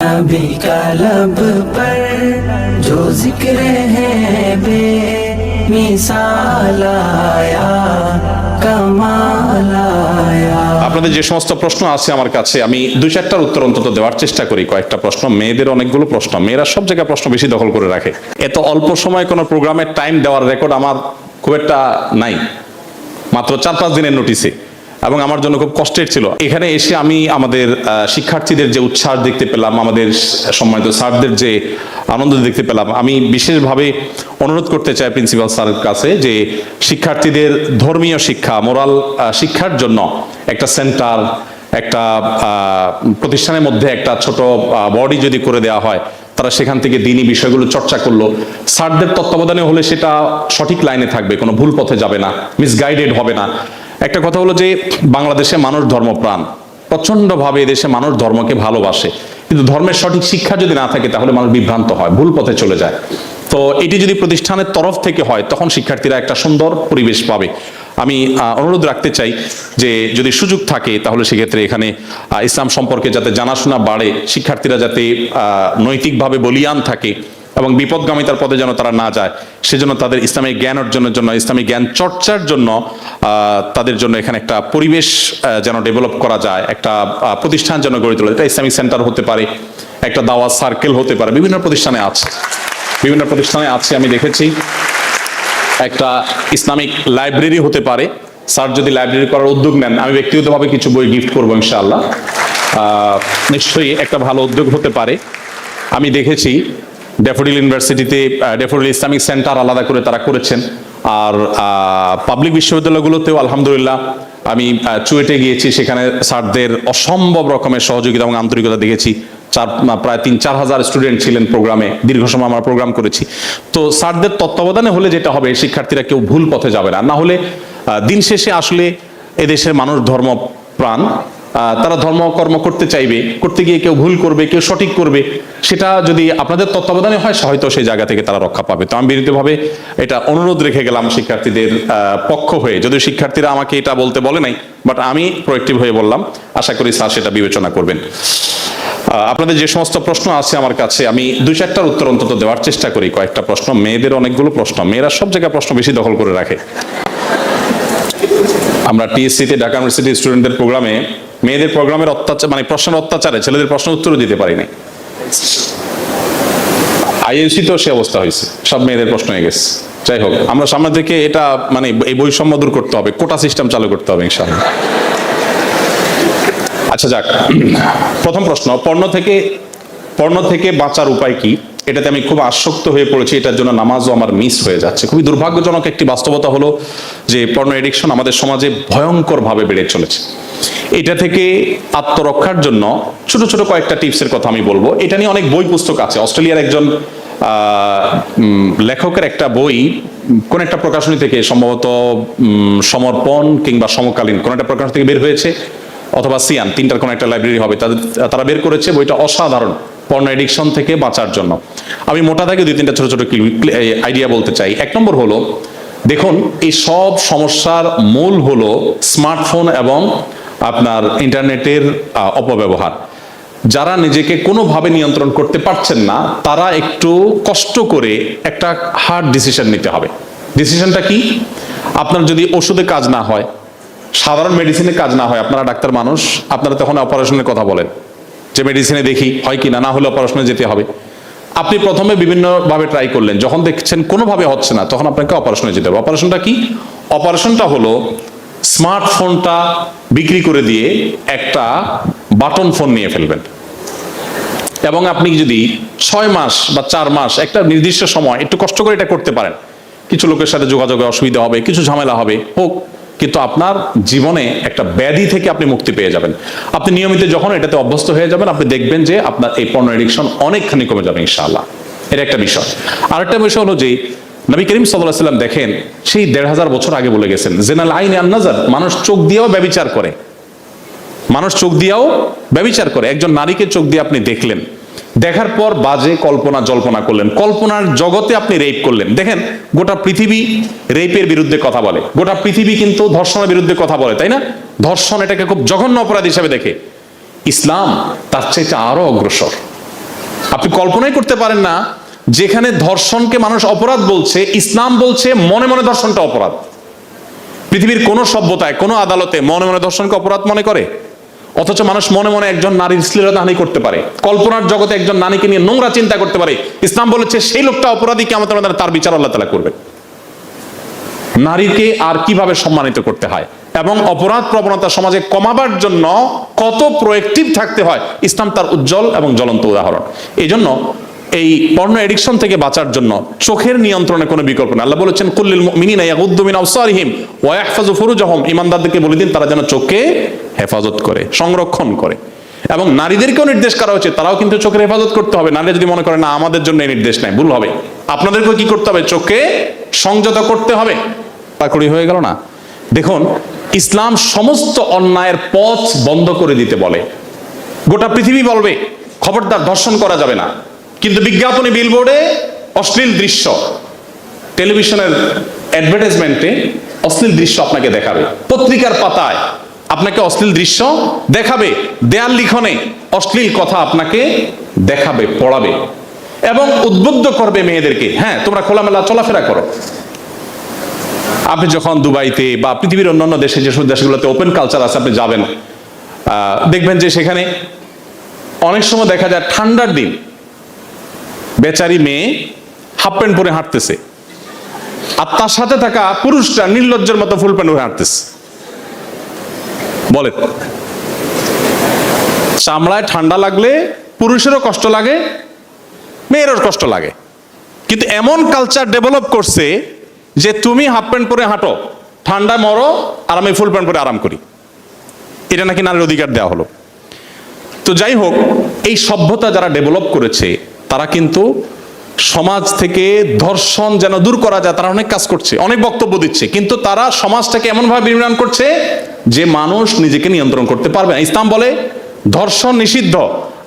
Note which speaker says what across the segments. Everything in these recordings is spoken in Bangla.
Speaker 1: नबी का लब पर जो जिक्र है बे मिसाल आया कमाल आया
Speaker 2: আপনাদের যে সমস্ত প্রশ্ন আছে আমার কাছে আমি দুই চারটার উত্তর অন্তত দেওয়ার চেষ্টা করি কয়েকটা প্রশ্ন মেয়েদের অনেকগুলো প্রশ্ন মেয়েরা সব জায়গায় প্রশ্ন বেশি দখল করে রাখে এত অল্প সময় কোনো প্রোগ্রামের টাইম দেওয়ার রেকর্ড আমার খুব একটা নাই মাত্র চার পাঁচ দিনের নোটিসে এবং আমার জন্য খুব কষ্টের ছিল। এখানে এসে আমি আমাদের শিক্ষার্থীদের যে উৎসাহ দেখতে পেলাম, আমাদের সম্মানিত স্যারদের যে আনন্দ দেখতে পেলাম, আমি বিশেষভাবে অনুরোধ করতে চাই প্রিন্সিপাল স্যারের কাছে যে শিক্ষার্থীদের ধর্মীয় শিক্ষা, মোরাল শিক্ষার জন্য একটা সেন্টার, একটা প্রতিষ্ঠানের মধ্যে একটা ছোট বডি যদি করে দেওয়া হয়, তারা সেখান থেকে দিনই বিষয়গুলো চর্চা করল। স্যারদের তত্ত্বাবধানে হলে সেটা সঠিক লাইনে থাকবে, কোনো ভুল পথে যাবে না, মিসগাইডেড হবে না। একটা কথা হলো যে বাংলাদেশে মানুষ ধর্মপ্রাণ। প্রচন্ডভাবে এদেশে মানুষ ধর্মকে ভালোবাসে। কিন্তু ধর্মের সঠিক শিক্ষা যদি না থাকে, তাহলে মানুষ বিভ্রান্ত হয়, ভুল পথে চলে যায়। তো এটি যদি প্রতিষ্ঠানের তরফ থেকে হয়, তখন শিক্ষার্থীরা একটা সুন্দর পরিবেশ পাবে। আমি অনুরোধ রাখতে চাই যে যদি সুযোগ থাকে, তাহলে সেক্ষেত্রে এখানে ইসলাম সম্পর্কে যাতে জানাশোনা বাড়ে, শিক্ষার্থীরা যাতে নৈতিকভাবে বলিয়ান থাকে এবং বিপদগামিতার পদে যেন তারা না যায়। সেজন্য তাদের ইসলামিক জ্ঞান অর্জনের জন্য ইসলামিক জ্ঞান চর্চার জন্য তাদের জন্য এখানে একটা পরিবেশ যেন ডেভেলপ করা যায়, একটা প্রতিষ্ঠান যেন গড়ে তোলে এটা ইসলামিক সেন্টার হতে পারে, একটা দাওয়াত সার্কেল হতে পারে, বিভিন্ন প্রতিষ্ঠানে আছে। বিভিন্ন প্রতিষ্ঠানে আছে, আমি দেখেছি। একটা ইসলামিক লাইব্রেরি হতে পারে। স্যার যদি লাইব্রেরি করার উদ্যোগ নেন, আমি ব্যক্তিগতভাবে কিছু বই গিফট করব ইনশাআল্লাহ। নিশ্চয়ই একটা ভালো উদ্যোগ হতে পারে। আমি দেখেছি ডেফোডিল ইউনিভার্সিটিতে ডেফোডিল ইসলামিক সেন্টার আলাদা করে তারা করেছেন। আর পাবলিক বিশ্ববিদ্যালয়গুলোতেও আলহামদুলিল্লাহ আমি চুয়েটে গিয়েছি সেখানে স্যারদের অসম্ভব রকমের সহযোগিতা এবং আন্তরিকতা দেখেছি। চার প্রায় তিন চার হাজার স্টুডেন্ট ছিলেন প্রোগ্রামে দীর্ঘ সময় আমরা প্রোগ্রাম করেছি। তো স্যারদের তত্ত্বাবধানে হলে যেটা হবে শিক্ষার্থীরা কেউ ভুল পথে যাবে না। না হলে দিন শেষে আসলে এদেশের মানুষ ধর্মপ্রাণ আহ, তারা ধর্মকর্ম করতে চাইবে, করতে গিয়ে কেউ ভুল করবে, কেউ সঠিক করবে, সেটা যদি আপনাদের তত্ত্বাবধানে হয় হয়তো সেই জায়গা থেকে তারা রক্ষা পাবে। তো আমি বিনীতভাবে এটা অনুরোধ রেখে গেলাম শিক্ষার্থীদের পক্ষ হয়ে। যদিও শিক্ষার্থীরা আমাকে এটা বলতে বলে নাই বাট আমি প্রোয়েক্টিভ হয়ে বললাম। আশা করি স্যার সেটা বিবেচনা করবেন। আপনাদের যে সমস্ত প্রশ্ন আছে আমার কাছে, আমি দুই চারটার উত্তর অন্তত দেওয়ার চেষ্টা করি কয়েকটা প্রশ্ন। মেয়েদের অনেকগুলো প্রশ্ন। মেয়েরা সব জায়গায় প্রশ্ন বেশি দখল করে রাখে। আমরা টিএসসিতে ঢাকা ইউনিভার্সিটি স্টুডেন্টদের প্রোগ্রামে মেয়েদের প্রোগ্রামের অত্যাচার মানে প্রশ্নের অত্যাচারে ছেলেদের প্রশ্ন উত্তরও দিতে পারি নাই আইএনসি তো সে অবস্থা হয়েছে। সব মেয়েদের প্রশ্ন হয়ে গেছে। যাই হোক, আমরা সামনে থেকে এটা মানে এই বৈষম্য দূর করতে হবে, কোটা সিস্টেম চালু করতে হবে ইনশাআল্লাহ। আচ্ছা যাক, প্রথম প্রশ্ন পর্ণ থেকে পর্ণ থেকে বাঁচার উপায় কি? এটাতে আমি খুব আসক্ত হয়ে পড়েছি, এটার জন্য নামাজও আমার মিস হয়ে যাচ্ছে। খুবই দুর্ভাগ্যজনক একটি বাস্তবতা হলো যে পর্ণ এডিকশন আমাদের সমাজে ভয়ঙ্কর ভাবে বেড়ে চলেছে। এটা থেকে আত্মরক্ষার জন্য ছোট ছোট কয়েকটা টিপসের কথা আমি বলব। এটা নিয়ে অনেক বই পুস্তক আছে। অস্ট্রেলিয়ার একজন লেখকের একটা বই, কোন একটা প্রকাশনী থেকে সম্ভবত সমর্পণ কিংবা সমকালীন কোন একটা প্রকাশনী থেকে বের হয়েছে, অথবা সিয়ান, তিনটার কোন একটা লাইব্রেরি হবে, তাদের, তারা বের করেছে। বইটা অসাধারণ। পর্ণ এডিকশন থেকে বাঁচার জন্য। আমি মোটা থেকে দুই তিনটা ছোট ছোট আইডিয়া বলতে চাই। এক নম্বর হলো, দেখুন, এই সব সমস্যার মূল হলো স্মার্টফোন এবং আপনার ইন্টারনেটের অপব্যবহার। যারা নিজেকে কোনোভাবে নিয়ন্ত্রণ করতে পারছেন না, তারা একটু কষ্ট করে একটা হার্ড ডিসিশন নিতে হবে। ডিসিশনটা কি? আপনার যদি ওষুধে কাজ না হয়, সাধারণ মেডিসিনে কাজ না হয়, আপনারা ডাক্তার মানুষ, আপনারা তখন অপারেশনের কথা বলেন। যে মেডিসিনে দেখি, হয় কি না না হলে অপারেশনে যেতে হবে। আপনি প্রথমে বিভিন্নভাবে ট্রাই করলেন, যখন দেখছেন কোনোভাবে হচ্ছে না, তখন আপনাকে অপারেশনে যেতে হবে। অপারেশনটা কি? অপারেশনটা হলো স্মার্টফোনটা বিক্রি করে দিয়ে একটা বাটন ফোন নিয়ে ফেলবেন। এবং আপনি যদি ছয় মাস বা চার মাস একটা নির্দিষ্ট সময়, একটু কষ্ট করে এটা করতে পারেন। কিছু লোকের সাথে যোগাযোগে অসুবিধা হবে, কিছু ঝামেলা হবে, হোক কিন্তু আপনার জীবনে একটা ব্যাধি থেকে আপনি মুক্তি পেয়ে যাবেন। আপনি নিয়মিত যখন এটাতে অভ্যস্ত হয়ে যাবেন, আপনি দেখবেন যে আপনার এই পণ্য এডিকশন অনেকখানি কমে যাবে ইনশাআল্লাহ। এটা একটা বিষয়। আরেকটা বিষয় হলো যে, নবী করিম সাল্লাম দেখেন, সেই দেড় হাজার বছর আগে বলে গেছেন, জেনাল আইন আন্নাজার মানুষ চোখ দিয়েও ব্যবিচার করে। মানুষ চোখ দিয়েও ব্যবিচার করে। একজন নারীকে চোখ দিয়ে আপনি দেখলেন। দেখার পর বাজে কল্পনা জল্পনা করলেন। কল্পনার জগতে আপনি রেপ করলেন। দেখেন, গোটা পৃথিবী রেপের বিরুদ্ধে কথা বলে। গোটা পৃথিবী কিন্তু ধর্ষণের বিরুদ্ধে কথা বলে, তাই না? ধর্ষণ এটাকে খুব জঘন্য অপরাধ হিসাবে দেখে। ইসলাম তার চাইতে আরও অগ্রসর। আপনি কল্পনাই করতে পারেন না, যেখানে ধর্ষণকে মানুষ অপরাধ বলছে, ইসলাম বলছে, মনে মনে ধর্ষণটা অপরাধ। পৃথিবীর কোন সভ্যতায়, কোন আদালতে মনে মনে ধর্ষণকে অপরাধ মনে করে। অথচ মানুষ মনে মনে একজন নারীর শ্লীলতাহানি করতে পারে। কল্পনার জগতে একজন নারীকে নিয়ে নোংরা চিন্তা করতে পারে। ইসলাম বলেছে, সেই লোকটা অপরাধী কে আমাদের তার বিচার আল্লাহ তালা করবে নারীকে আর কীভাবে সম্মানিত করতে হয়? এবং অপরাধ প্রবণতা সমাজে কমাবার জন্য কত প্রোয়েক্টিভ থাকতে হয়? ইসলাম তার উজ্জ্বল এবং জ্বলন্ত উদাহরণ। এই জন্য এই পর্ণ এডিকশন থেকে বাঁচার জন্য চোখের নিয়ন্ত্রণে কোনো বিকল্প নেই। আল্লাহ বলেছেন, কুল্লিল মিনিনা ইয়াগুদ্দু মিন আবসারিহিম ওয়া ইয়াহফাজু ফুরুজাহুম। ঈমানদারদেরকে বলে দিন, তারা যেন চোখকে হেফাজত করে, সংরক্ষণ করে। এবং নারীদেরকেও নির্দেশ করা হচ্ছে তারাও কিন্তু চোখের হেফাজত করতে হবে। নারী যদি মনে করে, না, আমাদের জন্য এই নির্দেশ নাই, ভুল হবে। আপনাদেরকেও কি করতে হবে? চোখে সংযত করতে হবে। পাকড়ি হয়ে গেল না? দেখুন, ইসলাম সমস্ত অন্যায়ের পথ বন্ধ করে দিতে বলে। গোটা পৃথিবী বলবে, খবরদার ধর্ষণ করা যাবে না। কিন্তু বিজ্ঞাপনী বিলবোর্ডে অশ্লীল দৃশ্য টেলিভিশনের অ্যাডভার্টাইজমেন্টে অশ্লীল দৃশ্য আপনাকে দেখাবে। পত্রিকার পাতায় আপনাকে অশ্লীল দৃশ্য দেখাবে, দেয়াল লিখনে অশ্লীল কথা আপনাকে দেখাবে, পড়াবে এবং উদ্বুদ্ধ করবে মেয়েদেরকে। হ্যাঁ তোমরা খোলামেলা চলাফেরা করো। আপনি যখন দুবাইতে বা পৃথিবীর অন্যান্য দেশে, যেসব দেশগুলোতে ওপেন কালচার আছে, আপনি যাবেন দেখবেন যে সেখানে অনেক সময় দেখা যায় ঠান্ডার দিন, বেচারি মেয়ে হাফ প্যান্ট পরে হাঁটতেছে আর তার সাথে থাকা পুরুষটা নির্লজ্জের মতো ফুল প্যান্ট পরে হাঁটতেছে। বলেন। চামড়ায় ঠান্ডা লাগলে পুরুষেরও কষ্ট লাগে, মেয়েরও কষ্ট লাগে। কিন্তু এমন কালচার ডেভেলপ করছে যে তুমি হাফ প্যান্ট পরে হাঁটো, ঠান্ডায় মরো আর আমি ফুল প্যান্ট পরে আরাম করি। এটা নাকি নারীর অধিকার দেওয়া হলো। তো যাই হোক, এই সভ্যতা যারা ডেভেলপ করেছে, তারা কিন্তু সমাজ থেকে ধর্ষণ যেন দূর করা যায়, তারা অনেক কাজ করছে, অনেক বক্তব্য দিচ্ছে, কিন্তু তারা সমাজটাকে এমনভাবে বিনির্মাণ করছে যে মানুষ নিজেকে নিয়ন্ত্রণ করতে পারবে না। ইসলাম বলে, ধর্ষণ নিষিদ্ধ,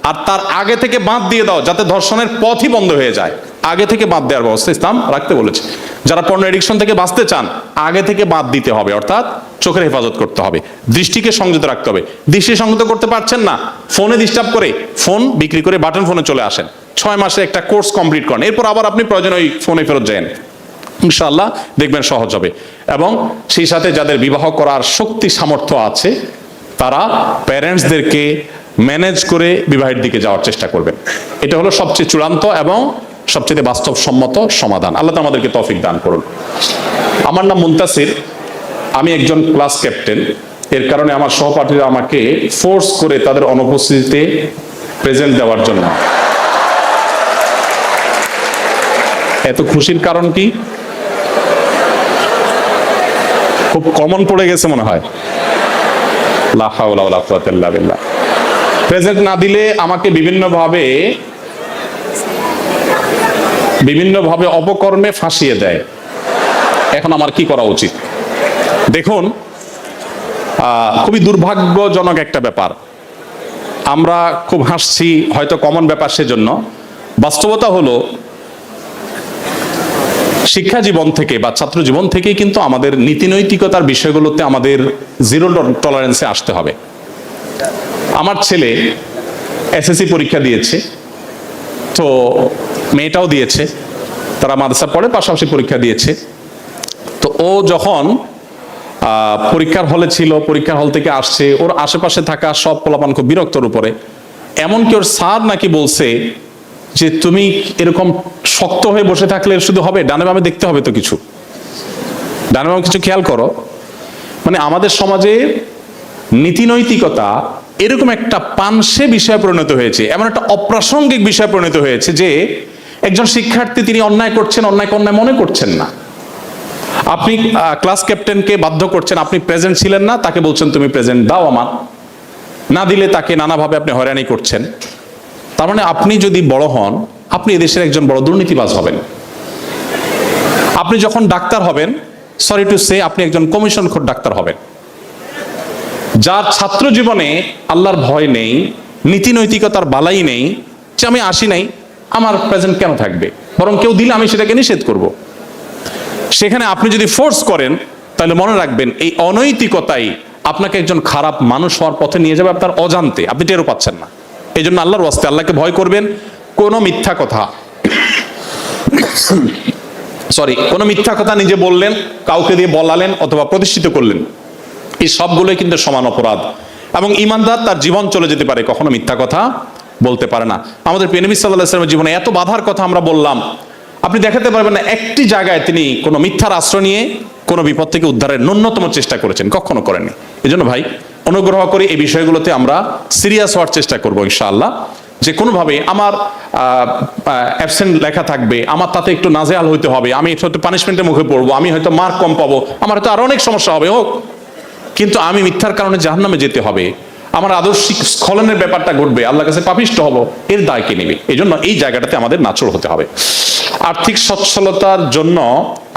Speaker 2: আর তার আগে থেকে বাদ দিয়ে দাও, যাতে ধর্ষণের পথই বন্ধ হয়ে যায়। আগে থেকে বাদ দেওয়ার ব্যবস্থা ইসলাম রাখতে বলেছে। যারা পণ্য এডিকশন থেকে বাঁচতে চান, আগে থেকে বাদ দিতে হবে, অর্থাৎ চোখের হেফাজত করতে হবে, দৃষ্টিকে সংযত রাখতে হবে। দৃষ্টি সংযত করতে পারছেন না, ফোনে ডিস্টার্ব করে, ফোন বিক্রি করে বাটন ফোনে চলে আসেন। ছয় মাসে একটা কোর্স কমপ্লিট করেন। এরপর আবার আপনি প্রয়োজন ওই ফোনে ফেরত যান ইনশাল্লাহ দেখবেন সহজ হবে। এবং সেই সাথে যাদের বিবাহ করার শক্তি সামর্থ্য আছে, তারা প্যারেন্টসদেরকে ম্যানেজ করে বিবাহের দিকে যাওয়ার চেষ্টা করবেন। এটা হলো সবচেয়ে চূড়ান্ত এবং সবচেয়ে বাস্তবসম্মত সমাধান। আল্লাহ আমাদেরকে তৌফিক দান করুন। আমার নাম মুন্তাসির। আমি একজন ক্লাস ক্যাপ্টেন। এর কারণে আমার সহপাঠীরা আমাকে ফোর্স করে তাদের অনুপস্থিতিতে প্রেজেন্ট দেওয়ার জন্য। এত খুশির কারণ কি? খুব কমন পড়ে গেছে মনে হয়। প্রেজেন্ট না দিলে আমাকে বিভিন্নভাবে বিভিন্নভাবে অপকর্মে ফাঁসিয়ে দেয়। এখন আমার কি করা উচিত? দেখুন খুবই দুর্ভাগ্যজনক একটা ব্যাপার। আমরা খুব হাসছি, হয়তো কমন ব্যাপার সেজন্য। বাস্তবতা হলো শিক্ষা জীবন থেকে বা ছাত্র জীবন থেকেই কিন্তু আমাদের নীতিনৈতিকতার বিষয়গুলোতে আমাদের জিরো টলারেন্সে আসতে হবে। আমার ছেলে এসএসসি পরীক্ষা দিয়েছে, তো মেয়েটাও দিয়েছে, তারা মাদ্রাসা পড়ে পাশাপাশি পরীক্ষা দিয়েছে। তো ও যখন পরীক্ষার হলে ছিল, পরীক্ষার হল থেকে আসছে, ওর আশেপাশে থাকা সব পোলাপান খুব বিরক্তর উপরে। এমনকি ওর স্যার নাকি বলছে যে তুমি এরকম শক্ত হয়ে বসে থাকলে শুধু হবে, ডানে বামে দেখতে হবে তো কিছু। ডানে বামে কিছু খেয়াল করো। মানে আমাদের সমাজে নীতিনৈতিকতা এরকম একটা পানসে বিষয় পরিণত হয়েছে, এমন একটা অপ্রাসঙ্গিক বিষয় পরিণত হয়েছে যে একজন শিক্ষার্থী তিনি অন্যায় করছেন অন্যায়কে অন্যায় মনে করছেন না। আপনি ক্লাস ক্যাপ্টেনকে বাধ্য করছেন, আপনি প্রেজেন্ট ছিলেন না, তাকে বলছেন, তুমি প্রেজেন্ট দাও আমার। না দিলে তাকে নানাভাবে আপনি হয়রানি করছেন। তার মানে আপনি যদি বড় হন, আপনি এদেশের একজন বড় দুর্নীতিবাজ হবেন। আপনি যখন ডাক্তার হবেন সরি টু সে আপনি একজন কমিশন খোর ডাক্তার হবেন। যার ছাত্র জীবনে আল্লাহর ভয় নেই নীতি নৈতিকতার বালাই নেই, যে আমি আসি নাই, আমার প্রেজেন্ট কেন থাকবে? বরং কেউ দিলে আমি সেটাকে নিষেধ করব। সেখানে আপনি যদি ফোর্স করেন, তাহলে মনে রাখবেন এই অনৈতিকতাই আপনাকে একজন খারাপ মানুষ হওয়ার পথে নিয়ে যাবে আপনার অজান্তে। আপনি টেরও পাচ্ছেন না। এই জন্য আল্লাহর ওয়াস্তে আল্লাহকে ভয় করবেন। কোনো মিথ্যা কথা। সরি, কোনো মিথ্যা কথা নিজে বললেন, কাউকে দিয়ে বলালেন অথবা প্রতিষ্ঠিত করলেন। এই সবগুলোই কিন্তু সমান অপরাধ। এবং ইমানদার তার জীবন চলে যেতে পারে, কখনো মিথ্যা কথা বলতে পারে না। আমাদের পেনবি সাল্লাহ ইসলামের জীবনে এত বাধার কথা আমরা বললাম। আপনি দেখাতে পারবেন না, একটি জায়গায় তিনি কোনো মিথ্যার আশ্রয় নিয়ে কোনো বিপদ থেকে উদ্ধারের ন্যূনতম চেষ্টা করেছেন, কখনো করেননি। এই ভাই অনুগ্রহ করে এই বিষয়গুলোতে আমরা সিরিয়াস হওয়ার চেষ্টা করব ইনশাআল্লাহ। যে কোনোভাবে আমার অ্যাবসেন্ট লেখা থাকবে, আমার তাতে একটু নাজেহাল হইতে হবে, আমি হয়তো পানিশমেন্টের মুখে পড়ব, আমি হয়তো মার্ক কম পাবো, আমার হয়তো আরও অনেক সমস্যা হবে, হোক। কিন্তু আমি মিথ্যার কারণে জাহান্নামে যেতে হবে। আমার আদর্শিক স্খলনের ব্যাপারটা ঘটবে, আল্লাহর কাছে পাপিষ্ট হব, এর দায় কে নেবে? এই জন্য এই জায়গাটাতে আমাদের নাচড় হতে হবে। আর্থিক সচ্ছলতার জন্য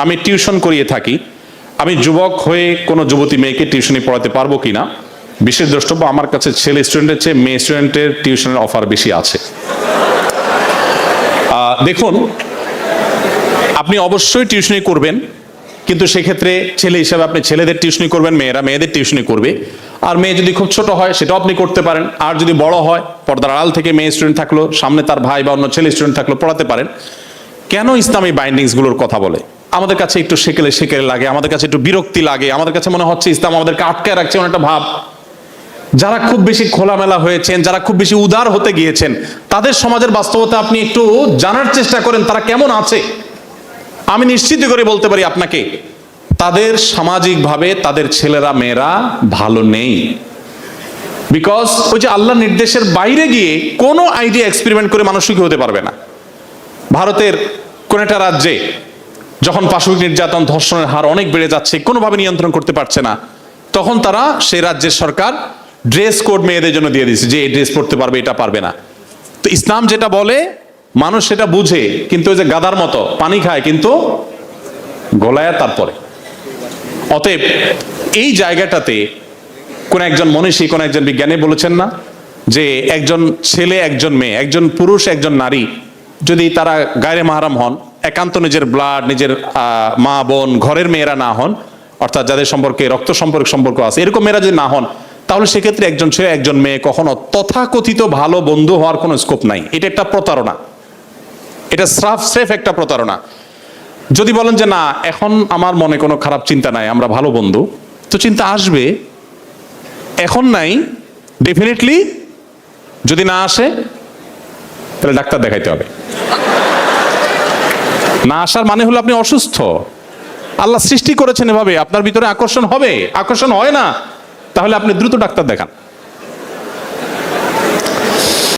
Speaker 2: আমি টিউশন করিয়ে থাকি। আমি যুবক হয়ে কোনো যুবতী মেয়েকে টিউশনি পড়াতে পারব কিনা? বিশেষ দ্রষ্টব্য, আমার কাছে ছেলে স্টুডেন্টের চেয়ে মেয়ে স্টুডেন্টের টিউশনের অফার বেশি আছে। দেখুন, আপনি অবশ্যই টিউশনি করবেন, কিন্তু সেক্ষেত্রে ছেলে হিসাবে আপনি ছেলেদের টিউশনি করবেন, মেয়েরা মেয়েদের টিউশনি করবে। আর মেয়ে যদি খুব ছোট হয়, সেটাও আপনি করতে পারেন। আর যদি বড় হয়, পর্দার আড়াল থেকে মেয়ে স্টুডেন্ট থাকল, সামনে তার ভাই বা অন্য ছেলে স্টুডেন্ট থাকল, পড়াতে পারেন। কেন ইসলামী বাইন্ডিংসগুলোর কথা বলে? আমাদের কাছে একটু সেকেলে সেকেলে লাগে, আমাদের কাছে একটু বিরক্তি লাগে, আমাদের কাছে মনে হচ্ছে ইসলাম আমাদেরকে আটকায় রাখছে, এমন একটা ভাব। যারা খুব বেশি খোলামেলা হয়েছেন, যারা খুব বেশি উদার হতে গিয়েছেন, তাদের সমাজের বাস্তবতা আপনি একটু জানার চেষ্টা করেন, তারা কেমন আছে? আমি নিশ্চিত করে বলতে পারি আপনাকে, তাদের সামাজিকভাবে তাদের ছেলেরা, মেয়েরা ভালো নেই। বিকজ ওই যে আল্লাহ নির্দেশের বাইরে গিয়ে কোনো আইডিয়া এক্সপেরিমেন্ট করে মানুষ সুখী হতে পারবে না। ভারতের কোন একটা রাজ্যে যখন পাশবিক নির্যাতন, ধর্ষণের হার অনেক বেড়ে যাচ্ছে, কোনোভাবে নিয়ন্ত্রণ করতে পারছে না, তখন তারা সেই রাজ্যের সরকার ড্রেস কোড মেয়েদের জন্য দিয়ে দিয়েছে যে এই ড্রেস পড়তে পারবে, এটা পারবে না। তো ইসলাম যেটা বলে, মানুষ সেটা বুঝে, কিন্তু ওই যে গাদার মতো পানি খায়, কিন্তু গলায় তারপরে। অতএব এই জায়গাটাতে কোন একজন মনীষী, কোন একজন বিজ্ঞানী বলেছেন না যে একজন ছেলে, একজন মেয়ে, একজন পুরুষ, একজন নারী যদি তারা গায়ে মাহারাম হন, একান্ত নিজের ব্লাড নিজের মা, বোন, ঘরের মেয়েরা না হন, অর্থাৎ যাদের সম্পর্কে রক্ত সম্পর্ক সম্পর্ক আছে, এরকম মেয়েরা যদি না হন তাহলে সেক্ষেত্রে একজন ছেলে, একজন মেয়ে কখনো তথাকথিত ভালো বন্ধু হওয়ার কোনো স্কোপ নাই। এটা একটা প্রতারণা। এটা স্রাফ সেফ একটা প্রতারণা। যদি বলেন যে না, এখন আমার মনে কোনো খারাপ চিন্তা নাই, আমরা ভালো বন্ধু, তো চিন্তা আসবে। এখন নাই ডেফিনেটলি যদি না আসে, তাহলে ডাক্তার দেখাইতে হবে। না আসার মানে হলো আপনি অসুস্থ। আল্লাহ সৃষ্টি করেছেন এভাবে, আপনার ভিতরে আকর্ষণ হবে। আকর্ষণ হয় না। তাহলে আপনি দ্রুত ডাক্তার দেখান।